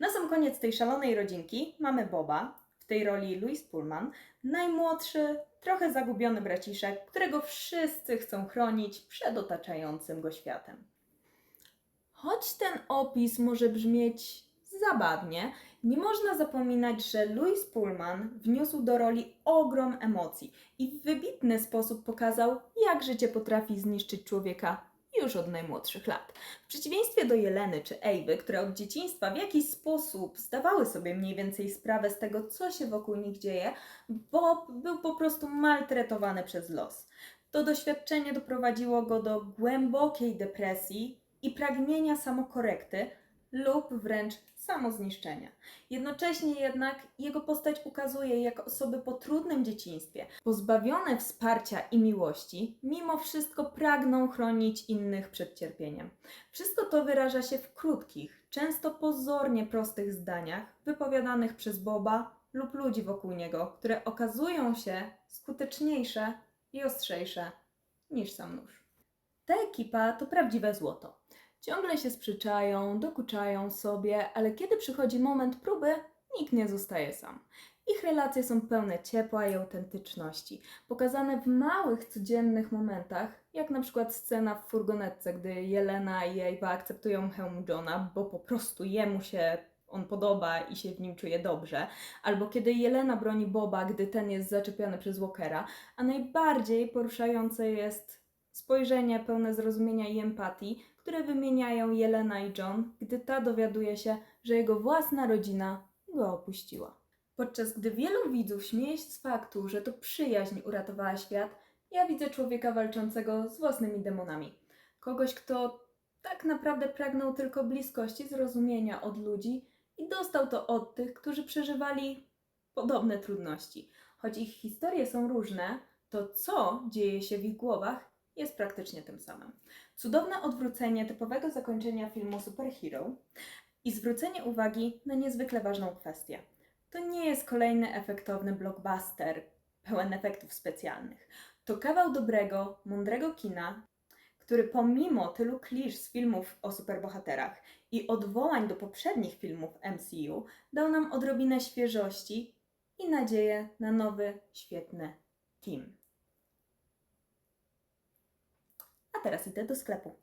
Na sam koniec tej szalonej rodzinki mamy Boba, w tej roli Louis Pullman, najmłodszy, trochę zagubiony braciszek, którego wszyscy chcą chronić przed otaczającym go światem. Choć ten opis może brzmieć zabawnie, nie można zapominać, że Louis Pullman wniósł do roli ogrom emocji i w wybitny sposób pokazał, jak życie potrafi zniszczyć człowieka już od najmłodszych lat. W przeciwieństwie do Jeleny czy Ewy, które od dzieciństwa w jakiś sposób zdawały sobie mniej więcej sprawę z tego, co się wokół nich dzieje, Bob był po prostu maltretowany przez los. To doświadczenie doprowadziło go do głębokiej depresji i pragnienia samokorekty lub wręcz samozniszczenia. Jednocześnie jednak jego postać ukazuje, jak osoby po trudnym dzieciństwie, pozbawione wsparcia i miłości, mimo wszystko pragną chronić innych przed cierpieniem. Wszystko to wyraża się w krótkich, często pozornie prostych zdaniach wypowiadanych przez Boba lub ludzi wokół niego, które okazują się skuteczniejsze i ostrzejsze niż sam nóż. Ta ekipa to prawdziwe złoto. Ciągle się sprzeczają, dokuczają sobie, ale kiedy przychodzi moment próby, nikt nie zostaje sam. Ich relacje są pełne ciepła i autentyczności, pokazane w małych, codziennych momentach, jak na przykład scena w furgonetce, gdy Jelena i Ewa akceptują hełm Johna, bo po prostu jemu się on podoba i się w nim czuje dobrze, albo kiedy Jelena broni Boba, gdy ten jest zaczepiony przez Walkera, a najbardziej poruszające jest spojrzenie pełne zrozumienia i empatii, które wymieniają Jelena i John, gdy ta dowiaduje się, że jego własna rodzina go opuściła. Podczas gdy wielu widzów śmieje się z faktu, że to przyjaźń uratowała świat, ja widzę człowieka walczącego z własnymi demonami. Kogoś, kto tak naprawdę pragnął tylko bliskości, zrozumienia od ludzi i dostał to od tych, którzy przeżywali podobne trudności. Choć ich historie są różne, to co dzieje się w ich głowach jest praktycznie tym samym. Cudowne odwrócenie typowego zakończenia filmu Superhero i zwrócenie uwagi na niezwykle ważną kwestię. To nie jest kolejny efektowny blockbuster pełen efektów specjalnych. To kawał dobrego, mądrego kina, który pomimo tylu klisz z filmów o superbohaterach i odwołań do poprzednich filmów MCU dał nam odrobinę świeżości i nadzieję na nowy, świetny team. Teraz idę do sklepu.